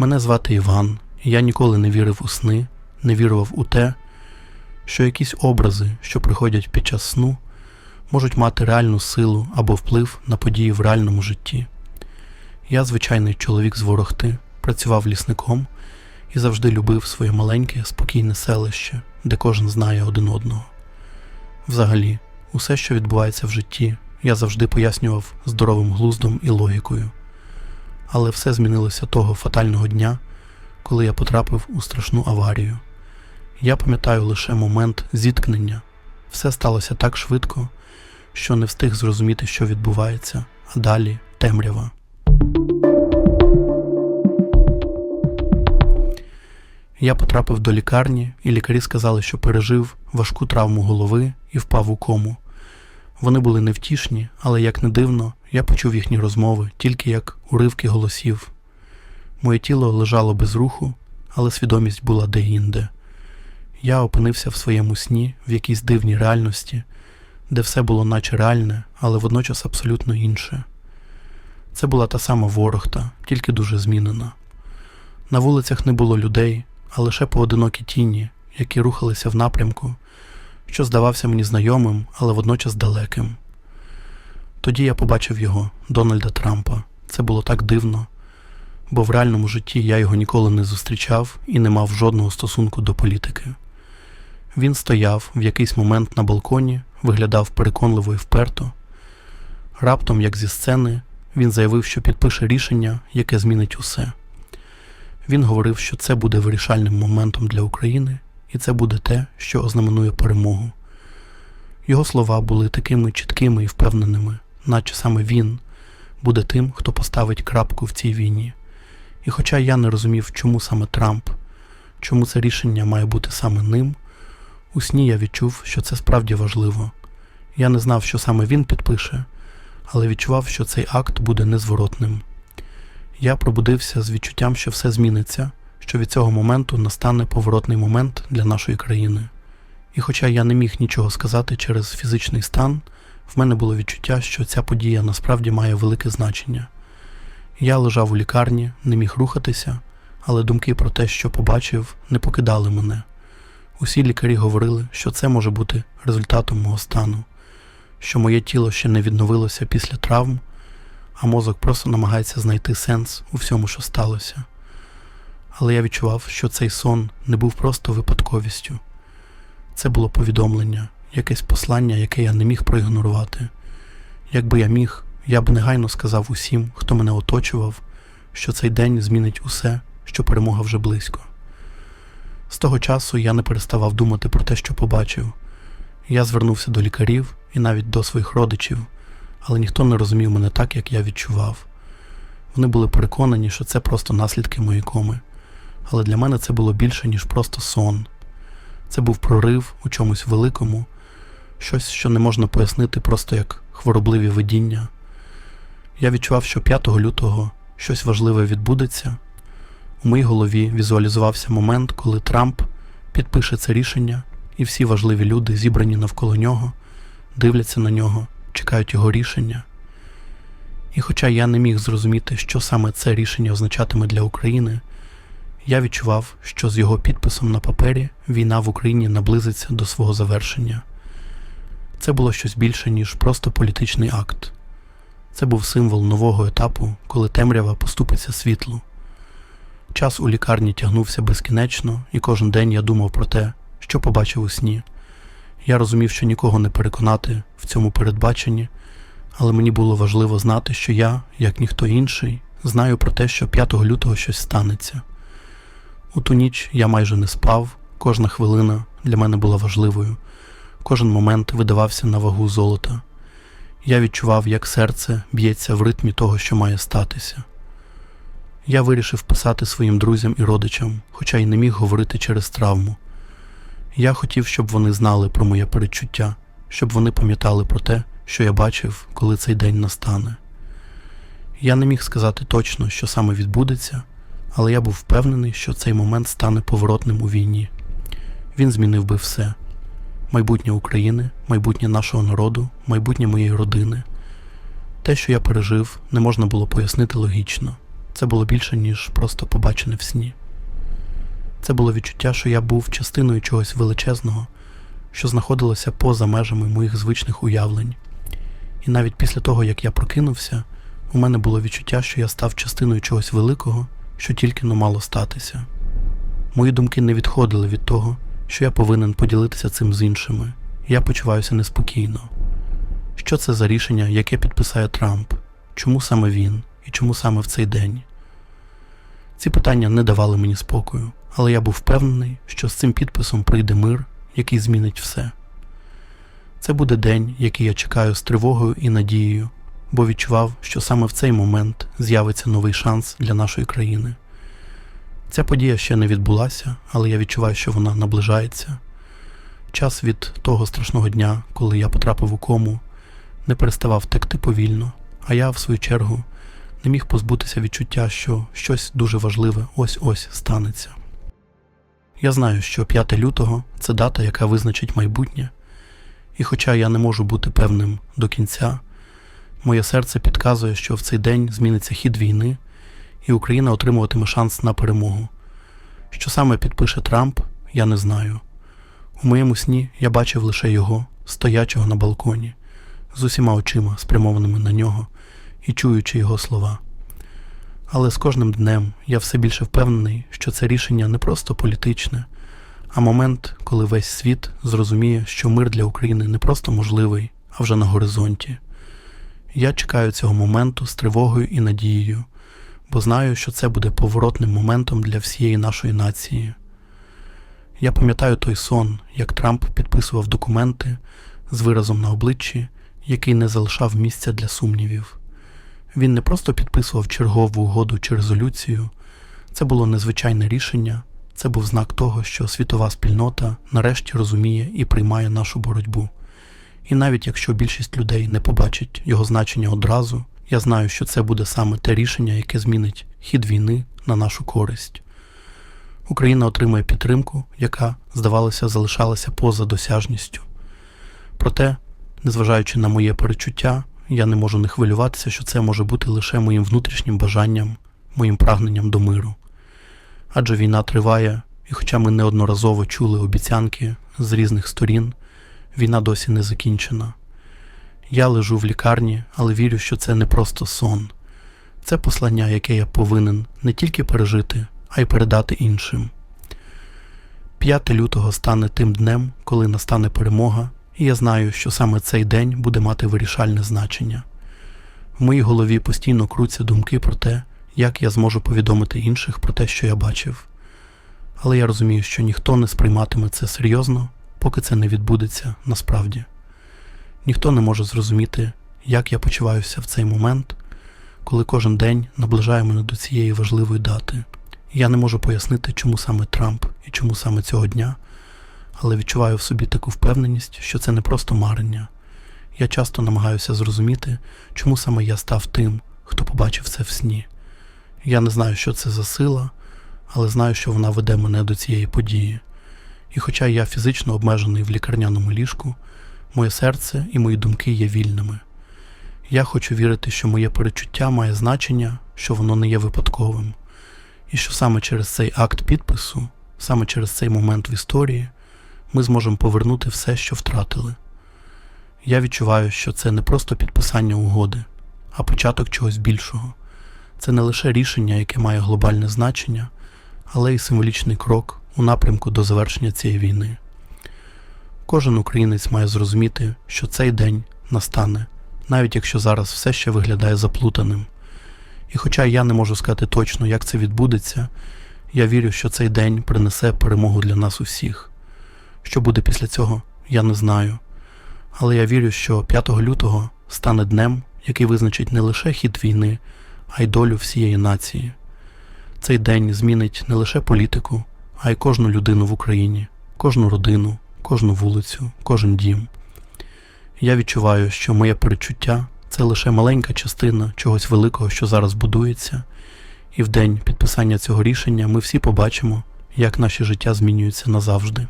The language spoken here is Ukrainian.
Мене звати Іван, я ніколи не вірив у сни, не вірував у те, що якісь образи, що приходять під час сну, можуть мати реальну силу або вплив на події в реальному житті. Я звичайний чоловік з ворогти, працював лісником і завжди любив своє маленьке, спокійне селище, де кожен знає один одного. Взагалі, усе, що відбувається в житті, я завжди пояснював здоровим глуздом і логікою. Але все змінилося того фатального дня, коли я потрапив у страшну аварію. Я пам'ятаю лише момент зіткнення. Все сталося так швидко, що не встиг зрозуміти, що відбувається, а далі темрява. Я потрапив до лікарні, і лікарі сказали, що пережив важку травму голови і впав у кому. Вони були невтішні, але як не дивно, я почув їхні розмови, тільки як уривки голосів. Моє тіло лежало без руху, але свідомість була де-інде. Я опинився в своєму сні, в якійсь дивній реальності, де все було наче реальне, але водночас абсолютно інше. Це була та сама ворогта, тільки дуже змінена. На вулицях не було людей, а лише поодинокі тіні, які рухалися в напрямку, що здавався мені знайомим, але водночас далеким. Тоді я побачив його, Дональда Трампа. Це було так дивно, бо в реальному житті я його ніколи не зустрічав і не мав жодного стосунку до політики. Він стояв в якийсь момент на балконі, виглядав переконливо і вперто. Раптом, як зі сцени, він заявив, що підпише рішення, яке змінить усе. Він говорив, що це буде вирішальним моментом для України, і це буде те, що ознаменує перемогу. Його слова були такими чіткими і впевненими, наче саме він буде тим, хто поставить крапку в цій війні. І хоча я не розумів, чому саме Трамп, чому це рішення має бути саме ним, у сні я відчув, що це справді важливо. Я не знав, що саме він підпише, але відчував, що цей акт буде незворотним. Я пробудився з відчуттям, що все зміниться, що від цього моменту настане поворотний момент для нашої країни. І хоча я не міг нічого сказати через фізичний стан, в мене було відчуття, що ця подія насправді має велике значення. Я лежав у лікарні, не міг рухатися, але думки про те, що побачив, не покидали мене. Усі лікарі говорили, що це може бути результатом мого стану, що моє тіло ще не відновилося після травм, а мозок просто намагається знайти сенс у всьому, що сталося. Але я відчував, що цей сон не був просто випадковістю. Це було повідомлення, якесь послання, яке я не міг проігнорувати. Якби я міг, я б негайно сказав усім, хто мене оточував, що цей день змінить усе, що перемога вже близько. З того часу я не переставав думати про те, що побачив. Я звернувся до лікарів і навіть до своїх родичів, але ніхто не розумів мене так, як я відчував. Вони були переконані, що це просто наслідки моєї коми. Але для мене це було більше, ніж просто сон. Це був прорив у чомусь великому, щось, що не можна пояснити просто як хворобливі видіння. Я відчував, що 5 лютого щось важливе відбудеться. У моїй голові візуалізувався момент, коли Трамп підпише це рішення, і всі важливі люди, зібрані навколо нього, дивляться на нього, чекають його рішення. І хоча я не міг зрозуміти, що саме це рішення означатиме для України, я відчував, що з його підписом на папері війна в Україні наблизиться до свого завершення. Це було щось більше, ніж просто політичний акт. Це був символ нового етапу, коли темрява поступиться світлу. Час у лікарні тягнувся безкінечно, і кожен день я думав про те, що побачив у сні. Я розумів, що нікого не переконати в цьому передбаченні, але мені було важливо знати, що я, як ніхто інший, знаю про те, що 5 лютого щось станеться. У ту ніч я майже не спав, кожна хвилина для мене була важливою, кожен момент видавався на вагу золота. Я відчував, як серце б'ється в ритмі того, що має статися. Я вирішив писати своїм друзям і родичам, хоча й не міг говорити через травму. Я хотів, щоб вони знали про моє передчуття, щоб вони пам'ятали про те, що я бачив, коли цей день настане. Я не міг сказати точно, що саме відбудеться, але я був впевнений, що цей момент стане поворотним у війні. Він змінив би все: майбутнє України, майбутнє нашого народу, майбутнє моєї родини. Те, що я пережив, не можна було пояснити логічно. це було більше, ніж просто побачене в сні. Це було відчуття, що я був частиною чогось величезного, що знаходилося поза межами моїх звичних уявлень. І навіть після того, як я прокинувся, у мене було відчуття, що я став частиною чогось великого, що тільки но мало статися. Мої думки не відходили від того, що я повинен поділитися цим з іншими. Я почуваюся неспокійно. Що це за рішення, яке підписає Трамп? Чому саме він і чому саме в цей день? Ці питання не давали мені спокою, але я був впевнений, що з цим підписом прийде мир, який змінить все. Це буде день, який я чекаю з тривогою і надією, бо відчував, що саме в цей момент з'явиться новий шанс для нашої країни. Ця подія ще не відбулася, але я відчуваю, що вона наближається. Час від того страшного дня, коли я потрапив у кому, не переставав текти повільно, а я, в свою чергу, не міг позбутися відчуття, що щось дуже важливе ось-ось станеться. Я знаю, що 5 лютого це дата, яка визначить майбутнє, і хоча я не можу бути певним до кінця, моє серце підказує, що в цей день зміниться хід війни, і Україна отримуватиме шанс на перемогу. Що саме підпише Трамп, я не знаю. У моєму сні я бачив лише його, стоячого на балконі, з усіма очима, спрямованими на нього, і чуючи його слова. Але з кожним днем я все більше впевнений, що це рішення не просто політичне, а момент, коли весь світ зрозуміє, що мир для України не просто можливий, а вже на горизонті. Я чекаю цього моменту з тривогою і надією, бо знаю, що це буде поворотним моментом для всієї нашої нації. Я пам'ятаю той сон, як Трамп підписував документи з виразом на обличчі, який не залишав місця для сумнівів. Він не просто підписував чергову угоду чи резолюцію, це було незвичайне рішення, це був знак того, що світова спільнота нарешті розуміє і приймає нашу боротьбу. І навіть якщо більшість людей не побачить його значення одразу, я знаю, що це буде саме те рішення, яке змінить хід війни на нашу користь. Україна отримує підтримку, яка, здавалося, залишалася поза досяжністю. Проте, незважаючи на моє перечуття, я не можу не хвилюватися, що це може бути лише моїм внутрішнім бажанням, моїм прагненням до миру. Адже війна триває, і хоча ми неодноразово чули обіцянки з різних сторін, війна досі не закінчена. Я лежу в лікарні, але вірю, що це не просто сон. Це послання, яке я повинен не тільки пережити, а й передати іншим. 5 лютого стане тим днем, коли настане перемога, і я знаю, що саме цей день буде мати вирішальне значення. В моїй голові постійно круться думки про те, як я зможу повідомити інших про те, що я бачив. Але я розумію, що ніхто не сприйматиме це серйозно, поки це не відбудеться насправді. Ніхто не може зрозуміти, як я почуваюся в цей момент, коли кожен день наближає мене до цієї важливої дати. Я не можу пояснити, чому саме Трамп і чому саме цього дня, але відчуваю в собі таку впевненість, що це не просто марення. Я часто намагаюся зрозуміти, чому саме я став тим, хто побачив це в сні. Я не знаю, що це за сила, але знаю, що вона веде мене до цієї події. І хоча я фізично обмежений в лікарняному ліжку, моє серце і мої думки є вільними. Я хочу вірити, що моє перечуття має значення, що воно не є випадковим, і що саме через цей акт підпису, саме через цей момент в історії, ми зможемо повернути все, що втратили. Я відчуваю, що це не просто підписання угоди, а початок чогось більшого. Це не лише рішення, яке має глобальне значення, але й символічний крок у напрямку до завершення цієї війни. Кожен українець має зрозуміти, що цей день настане, навіть якщо зараз все ще виглядає заплутаним. І хоча я не можу сказати точно, як це відбудеться, я вірю, що цей день принесе перемогу для нас усіх. Що буде після цього, я не знаю. Але я вірю, що 5 лютого стане днем, який визначить не лише хід війни, а й долю всієї нації. Цей день змінить не лише політику, а й кожну людину в Україні, кожну родину, кожну вулицю, кожен дім. Я відчуваю, що моє перечуття це лише маленька частина чогось великого, що зараз будується, і в день підписання цього рішення ми всі побачимо, як наше життя змінюється назавжди.